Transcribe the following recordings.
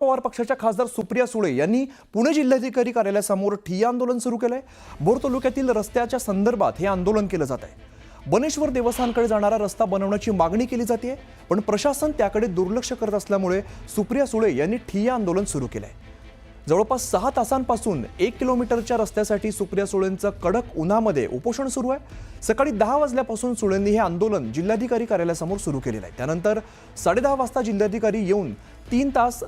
पवार पक्षाच्या खासदार सुप्रिया सुळे यांनी पुणे जिल्हाधिकारी कार्यालयासमोर ठिय्या आंदोलन सुरू केलंय. बोर तालुक्यातील रस्त्याच्या संदर्भात हे आंदोलन केलं जात आहे. बनेश्वर देवस्थानकडे जाणारा रस्ता बनवण्याची मागणी केली जाते पण प्रशासन त्याकडे दुर्लक्ष करत असल्यामुळे सुप्रिया सुळे यांनी ठिय्या आंदोलन सुरू केलंय. जवळपास सहा तासांपासून एक किलोमीटरच्या रस्त्यासाठी सुप्रिया सुळेंचं कडक उन्हामध्ये उपोषण सुरू आहे. सकाळी दहा वाजल्यापासून सुळेंनी हे आंदोलन जिल्हाधिकारी कार्यालयासमोर सुरू केलेलं आहे. त्यानंतर साडेदहा वाजता जिल्हाधिकारी येऊन तीन तास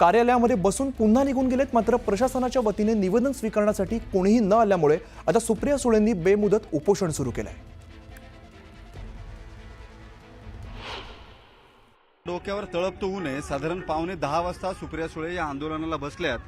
कार्यालयामध्ये बसून पुन्हा निघून गेलेत मात्र प्रशासनाच्या वतीने निवेदन स्वीकारण्यासाठी कोणीही न आल्यामुळे आता सुप्रिया सुळेंनी बेमुदत उपोषण सुरू केलं आहे डोक्यावर तळपतो होऊ नये साधारण पावणे दहा वाजता सुप्रिया सुळे या आंदोलनाला बसल्यात.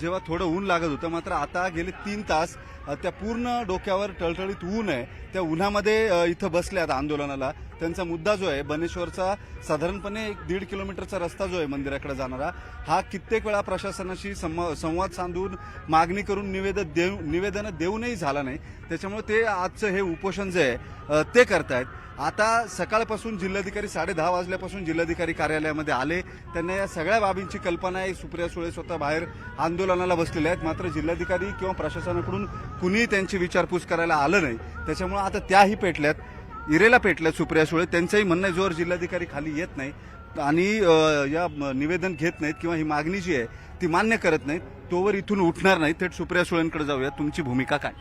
जेव्हा थोडं ऊन लागत होतं मात्र आता गेले तीन तास त्या पूर्ण डोक्यावर टळटळीत ऊन आहे. त्या उन्हामध्ये इथं बसल्यात आंदोलनाला. त्यांचा मुद्दा जो आहे बनेश्वरचा साधारणपणे एक दीड किलोमीटरचा रस्ता जो आहे मंदिराकडे जाणारा हा कित्येक वेळा प्रशासनाशी संवाद साधून मागणी करून निवेदन देऊ निवेदनं देऊनही झाला नाही. त्याच्यामुळे ते आजचं हे उपोषण जे आहे ते करतायत. आता सकाळपासून जिल्हाधिकारी साडे दहा वाजल्यापासून जिल्हाधिकारी कार्यालयामध्ये आले. त्यांना या सगळ्या बाबींची कल्पना आहे. सुप्रिया सुळे स्वतः बाहेर आंदोलनाला बसलेले आहेत. मात्र जिल्हाधिकारी किंवा प्रशासनाकडून कुणीही त्यांची विचारपूस करायला आलं नाही. त्याच्यामुळे आता त्याही पेटल्यात. इरेला पेटल्यात सुप्रिया सुळे. त्यांचंही म्हणणं आहे जोर जिल्हाधिकारी खाली येत नाही आणि या निवेदन घेत नाहीत किंवा ही मागणी जी आहे ती मान्य करत नाहीत. तोवर इथून उठणार नाही. थेट सुप्रिया सुळेंकडे जाऊया तुमची भूमिका काय?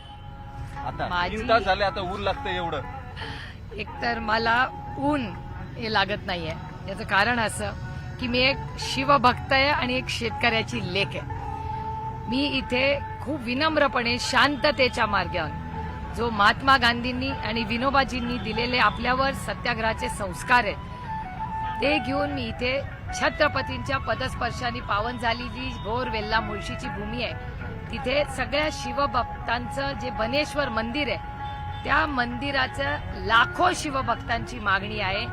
आता तीन तास झाले आता ऊन लागतं एवढं. एकतर मला ऊन हे लागत नाहीये. याचं कारण असं की मी एक शिवभक्त आहे आणि एक शेतकऱ्याची लेख आहे. मी इथे खूप विनम्रपणे शांततेच्या मार्गावर जो महात्मा गांधींनी आणि विनोबाजींनी दिलेले आपल्यावर सत्याग्रहाचे संस्कार आहेत ते घेऊन मी इथे छत्रपतींच्या पदस्पर्शाने पावन झालेली घोर वेल्ला मुळशीची भूमी आहे. तिथे सगळ्या शिवभक्तांचं जे बनेश्वर मंदिर आहे त्या मंदिराचं लाखो शिवभक्तांची मागणी आहे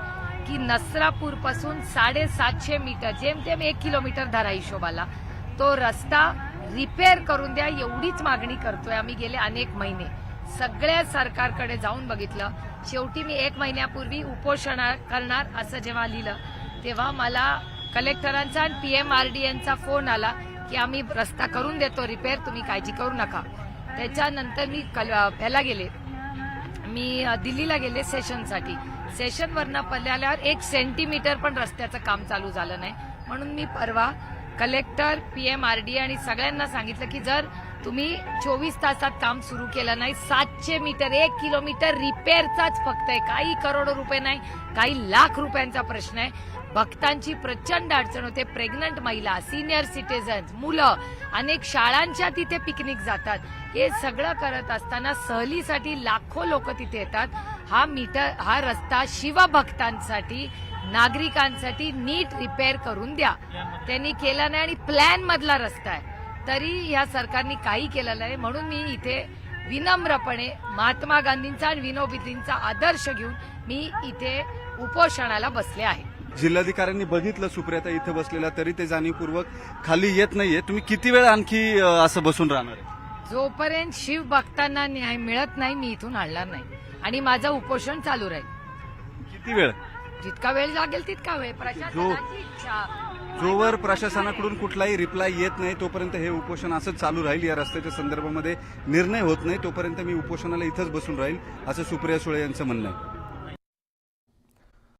की नसरापूरपासून साडेसातशे मीटर जेमतेम एक किलोमीटर धरा हिशोबाला तो रस्ता रिपेअर करून द्या एवढीच मागणी करतोय आम्ही गेले अनेक महिने. सगळ्या सरकारकडे जाऊन बघितलं. शेवटी मी एक महिन्यापूर्वी उपोषण करणार असं जेव्हा लिहिलं तेव्हा मला कलेक्टरांचा आणि पीएमआरडीएनचा फोन आला की आम्ही रस्ता करून देतो रिपेअर तुम्ही काळजी करू नका. त्याच्यानंतर मी कल- ह्याला गेले. मी दिल्लीला गेले सेशनसाठी. सेशनवरनं पल्ल्यावर एक सेंटीमीटर पण रस्त्याचं काम चालू झालं नाही. म्हणून मी परवा कलेक्टर पीएमआरडी आणि सगळ्यांना सांगितलं की जर तुम्ही चोवीस तासात काम सुरू केलं नाही सातशे मीटर एक किलोमीटर रिपेअरचाच फक्त आहे. काही करोडो रुपये नाही काही लाख रुपयांचा प्रश्न आहे. भक्तांची प्रचंड अडचण होते. प्रेग्नंट महिला सिनियर सिटीजन्स मुलं अनेक शाळांच्या तिथे पिकनिक जातात. हे सगळं करत असताना सहलीसाठी लाखो लोक तिथे येतात. हा मीटर हा रस्ता शिवभक्तांसाठी नागरिकांसाठी नीट रिपेअर करून द्या. त्यांनी केला नाही आणि प्लॅन मधला रस्ता आहे. तरी या सरकारने काही केलं नाही म्हणून मी इथे विनम्रपणे महात्मा गांधींचा आणि विनोबीजींचा आदर्श घेऊन मी इथे उपोषणाला बसले आहे. जिल्हाधिकाऱ्यांनी बघितलं सुप्रियाता इथं बसलेला तरी ते जाणीवपूर्वक खाली येत नाहीये. तुम्ही किती वेळ आणखी असं बसून राहणार? आहे जोपर्यंत शिव भक्तांना न्याय मिळत नाही मी इथून हलणार नाही. आणि माझं उपोषण चालू राहील. किती वेळ? जितका वेळ लागेल तितका वेळ. प्रशासनाची इच्छा. जोवर प्रशासनाकडून कुठलाही रिप्लाय येत नाही तोपर्यंत हे उपोषण असंच चालू राहील. या रस्त्याच्या संदर्भामध्ये निर्णय होत नाही तोपर्यंत मी उपोषणाला इथंच बसून राहील असं सुप्रिया सुळे यांचं म्हणणं आहे.